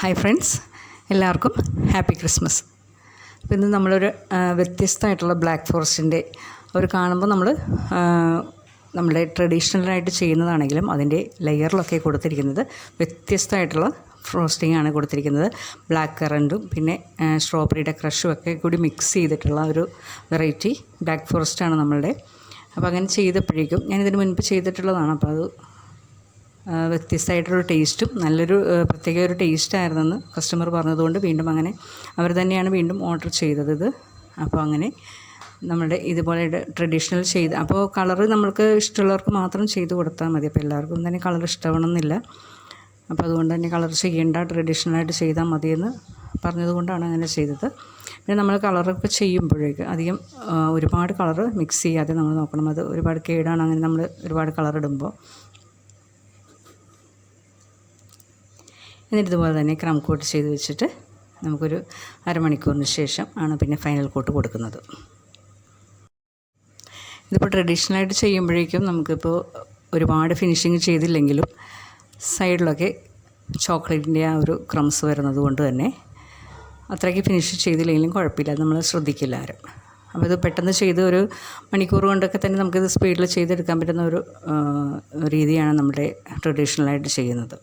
Hi friends എല്ലാവർക്കും happy Christmas അപ്പോൾ ഇന്ന് നമ്മളൊരു വ്യത്യസ്തമായിട്ടുള്ള ബ്ലാക്ക് ഫോറസ്റ്റിന്റെ ഒരു കാണുമ്പോൾ നമ്മൾ നമ്മുടെ ട്രഡീഷണലായിട്ട് ചെയ്യുന്നതാണെങ്കിലും അതിന്റെ ലെയറിലൊക്കെ കൊടുത്തിരിക്കുന്നത് വ്യത്യസ്തമായിട്ടുള്ള ഫ്രോസ്റ്റിംഗ് ആണ് കൊടുത്തിരിക്കുന്നത്. ബ്ലാക്ക് കറന്റും പിന്നെ സ്ട്രോബെറിയുടെ ക്രഷും ഒക്കെ കൂടി മിക്സ് ചെയ്തിട്ടുള്ള ഒരു വെറൈറ്റി ബ്ലാക്ക് ഫോറസ്റ്റ് ആണ് നമ്മളുടെ. അപ്പോൾ അങ്ങനെ ചെയ്തപ്പോഴേക്കും ഞാൻ ഞാനിതിന് മുൻപ് ചെയ്തിട്ടുള്ളതാണ്. അപ്പോൾ അത് വ്യത്യസ്തമായിട്ടൊരു ടേസ്റ്റും നല്ലൊരു പ്രത്യേക ഒരു ടേസ്റ്റായിരുന്നെന്ന് കസ്റ്റമർ പറഞ്ഞതുകൊണ്ട് വീണ്ടും അങ്ങനെ അവർ തന്നെയാണ് വീണ്ടും ഓർഡർ ചെയ്തത് ഇത് അപ്പോൾ അങ്ങനെ നമ്മുടെ ഇതുപോലെ ട്രഡീഷണൽ ചെയ്ത് അപ്പോൾ കളറ് നമ്മൾക്ക് ഇഷ്ടമുള്ളവർക്ക് മാത്രം ചെയ്ത് കൊടുത്താൽ മതി. അപ്പോൾ എല്ലാവർക്കും തന്നെ കളർ ഇഷ്ടമാണെന്നില്ല. അപ്പോൾ അതുകൊണ്ട് തന്നെ കളർ ചെയ്യേണ്ട ട്രഡീഷണലായിട്ട് ചെയ്താൽ മതിയെന്ന് പറഞ്ഞതുകൊണ്ടാണ് അങ്ങനെ ചെയ്തത്. പിന്നെ നമ്മൾ കളറൊക്കെ ചെയ്യുമ്പോഴേക്ക് അധികം ഒരുപാട് കളറ് മിക്സ് ചെയ്യാതെ നമ്മൾ നോക്കണം. അത് ഒരുപാട് കേടാണ് അങ്ങനെ നമ്മൾ ഒരുപാട് കളർ ഇടുമ്പോൾ. എന്നിട്ട് ഇതുപോലെ തന്നെ ക്രം കോട്ട് ചെയ്ത് വെച്ചിട്ട് നമുക്കൊരു അരമണിക്കൂറിന് ശേഷം ആണ് പിന്നെ ഫൈനൽ കോട്ട് കൊടുക്കുന്നത്. ഇതിപ്പോൾ ട്രഡീഷണലായിട്ട് ചെയ്യുമ്പോഴേക്കും നമുക്കിപ്പോൾ ഒരുപാട് ഫിനിഷിങ് ചെയ്തില്ലെങ്കിലും സൈഡിലൊക്കെ ചോക്ലേറ്റിന്റെ ആ ഒരു ക്രംസ് വരുന്നത് കൊണ്ട് തന്നെ അത്രയ്ക്ക് ഫിനിഷ് ചെയ്തില്ലെങ്കിലും കുഴപ്പമില്ല. നമ്മൾ ശ്രദ്ധിക്കില്ല ആരും. അപ്പോൾ ഇത് പെട്ടെന്ന് ചെയ്ത് ഒരു മണിക്കൂർ കൊണ്ടൊക്കെ തന്നെ നമുക്കിത് സ്പീഡിൽ ചെയ്തെടുക്കാൻ പറ്റുന്ന ഒരു രീതിയാണ് നമ്മുടെ ട്രഡീഷണലായിട്ട് ചെയ്യുന്നത്.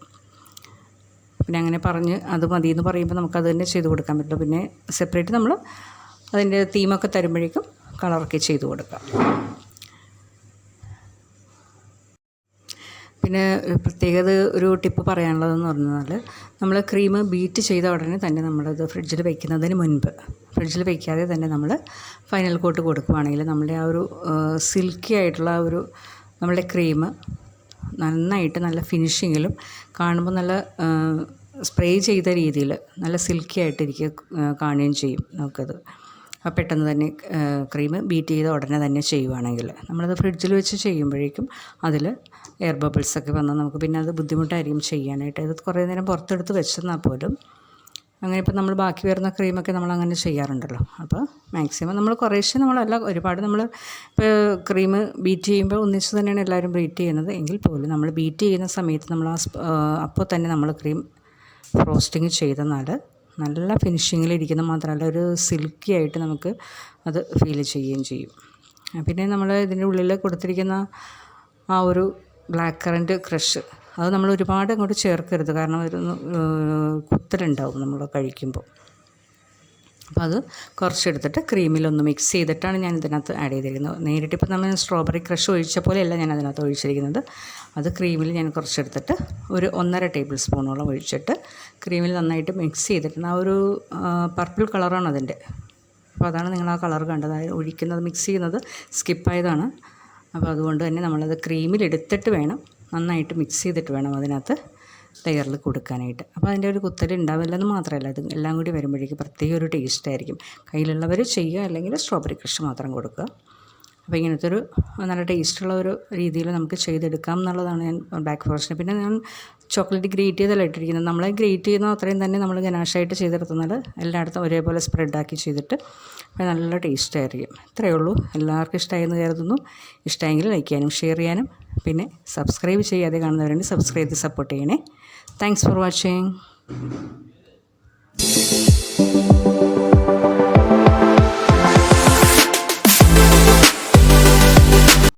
പിന്നെ അങ്ങനെ പറഞ്ഞ് അത് മതി എന്ന് പറയുമ്പോൾ നമുക്കത് തന്നെ ചെയ്ത് കൊടുക്കാൻ പറ്റില്ല. പിന്നെ സെപ്പറേറ്റ് നമ്മൾ അതിന്റെ തീമൊക്കെ തരുമ്പോഴേക്കും കളറൊക്കെ ചെയ്ത് കൊടുക്കാം. പിന്നെ പ്രത്യേകത ഒരു ടിപ്പ് പറയാനുള്ളതെന്ന് പറഞ്ഞാൽ നമ്മൾ ക്രീം ബീറ്റ് ചെയ്ത ഉടനെ തന്നെ നമ്മളത് ഫ്രിഡ്ജിൽ വയ്ക്കുന്നതിന് മുൻപ് ഫ്രിഡ്ജിൽ വയ്ക്കാതെ തന്നെ നമ്മൾ ഫൈനൽ കോട്ട് കൊടുക്കുകയാണെങ്കിൽ നമ്മുടെ ആ ഒരു സിൽക്കി ആയിട്ടുള്ള ഒരു നമ്മളുടെ ക്രീം നന്നായിട്ട് നല്ല ഫിനിഷിങ്ങിലും കാണുമ്പോൾ നല്ല സ്പ്രേ ചെയ്ത രീതിയിൽ നല്ല സിൽക്കി ആയിട്ടിരിക്കുക കാണുകയും ചെയ്യും നമുക്കത്. അപ്പോൾ പെട്ടെന്ന് തന്നെ ക്രീം ബീറ്റ് ചെയ്ത ഉടനെ തന്നെ ചെയ്യുവാണെങ്കിൽ നമ്മളത് ഫ്രിഡ്ജിൽ വെച്ച് ചെയ്യുമ്പോഴേക്കും അതിൽ എയർ ബബിൾസൊക്കെ വന്നാൽ നമുക്ക് പിന്നെ അത് ബുദ്ധിമുട്ടായിരിക്കും ചെയ്യാനായിട്ട്. ഇത് കുറേ നേരം പുറത്തെടുത്ത് വെച്ചെന്നാൽ പോലും അങ്ങനെ ഇപ്പം നമ്മൾ ബാക്കി വരുന്ന ക്രീമൊക്കെ നമ്മൾ അങ്ങനെ ചെയ്യാറുണ്ടല്ലോ. അപ്പോൾ മാക്സിമം നമ്മൾ കുറേശ്ശെ നമ്മളല്ല ഒരുപാട് നമ്മൾ ഇപ്പോൾ ക്രീം ബീറ്റ് ചെയ്യുമ്പോൾ ഒന്നിച്ച് തന്നെയാണ് എല്ലാവരും ബീറ്റ് ചെയ്യുന്നത്. എങ്കിൽ പോലും നമ്മൾ ബീറ്റ് ചെയ്യുന്ന സമയത്ത് നമ്മൾ ആ അപ്പോൾ തന്നെ നമ്മൾ ക്രീം ഫ്രോസ്റ്റിങ് ചെയ്തെന്നാൽ നല്ല ഫിനിഷിങ്ങിലിരിക്കുന്ന മാത്രമല്ല ഒരു സിൽക്കി ആയിട്ട് നമുക്ക് അത് ഫീൽ ചെയ്യുകയും ചെയ്യും. പിന്നെ നമ്മൾ ഇതിന്റെ ഉള്ളിൽ കൊടുത്തിരിക്കുന്ന ആ ഒരു ബ്ലാക്ക് കറന്റ് ക്രഷ് അത് നമ്മൾ ഒരുപാട് അങ്ങോട്ട് ചേർക്കരുത്. കാരണം ഒരു കുത്തലുണ്ടാവും നമ്മൾ കഴിക്കുമ്പോൾ. അപ്പോൾ അത് കുറച്ചെടുത്തിട്ട് ക്രീമിലൊന്ന് മിക്സ് ചെയ്തിട്ടാണ് ഞാൻ ഇതിനകത്ത് ആഡ് ചെയ്തിരിക്കുന്നത്. നേരിട്ട് ഇപ്പോൾ നമ്മൾ സ്ട്രോബെറി ക്രഷ് ഒഴിച്ച പോലെയല്ല ഞാൻ അതിനകത്ത് ഒഴിച്ചിരിക്കുന്നത്. അത് ക്രീമിൽ ഞാൻ കുറച്ചെടുത്തിട്ട് ഒരു ഒന്നര ടേബിൾ സ്പൂണോളം ഒഴിച്ചിട്ട് ക്രീമിൽ നന്നായിട്ട് മിക്സ് ചെയ്തിട്ട് ആ ഒരു പർപ്പിൾ കളറാണ് അതിന്റെ. അപ്പോൾ അതാണ് നിങ്ങൾ ആ കളർ കണ്ടത്. അതായത് ഒഴിക്കുന്നത് മിക്സ് ചെയ്യുന്നത് സ്കിപ്പായതാണ്. അപ്പോൾ അതുകൊണ്ട് തന്നെ നമ്മളത് ക്രീമിൽ എടുത്തിട്ട് വേണം നന്നായിട്ട് മിക്സ് ചെയ്തിട്ട് വേണം അതിനകത്ത് ലെയറിൽ കൊടുക്കാനായിട്ട്. അപ്പോൾ അതിന്റെ ഒരു കുത്തൽ ഉണ്ടാവില്ലെന്ന് മാത്രമല്ല അത് എല്ലാം കൂടി വരുമ്പോഴേക്കും പ്രത്യേക ഒരു ടേസ്റ്റ് ആയിരിക്കും. കയ്യിലുള്ളവർ ചെയ്യുക അല്ലെങ്കിൽ സ്ട്രോബെറി കൃഷി മാത്രം കൊടുക്കുക. അപ്പോൾ ഇങ്ങനത്തെ ഒരു നല്ല ടേസ്റ്റുള്ള ഒരു രീതിയിൽ നമുക്ക് ചെയ്തെടുക്കാം എന്നുള്ളതാണ് ഞാൻ ബ്ലാക്ക് ഫോറസ്റ്റിന് പിന്നെ ഞാൻ ചോക്ലേറ്റ് ഗ്രേറ്റ് ചെയ്തല്ല ഇട്ടിരിക്കുന്നത്? നമ്മൾ ഗ്രേറ്റ് ചെയ്യുന്ന അത്രയും തന്നെ നമ്മൾ ഗനാഷായിട്ട് ചെയ്തെടുത്തുന്നത് എല്ലായിടത്തും ഒരേപോലെ സ്പ്രെഡാക്കി ചെയ്തിട്ട് നല്ല ടേസ്റ്റ് ആയിരിക്കും. ഇത്രയേ ഉള്ളൂ. എല്ലാവർക്കും ഇഷ്ടമായെന്ന് കരുതുന്നു. ഇഷ്ടമായെങ്കിൽ ലൈക്ക് ചെയ്യാനും ഷെയർ ചെയ്യാനും. പിന്നെ സബ്സ്ക്രൈബ് ചെയ്യാതെ കാണുന്നവരുണ്ട് സബ്സ്ക്രൈബ് ചെയ്ത് സപ്പോർട്ട് ചെയ്യണേ. Thanks for watching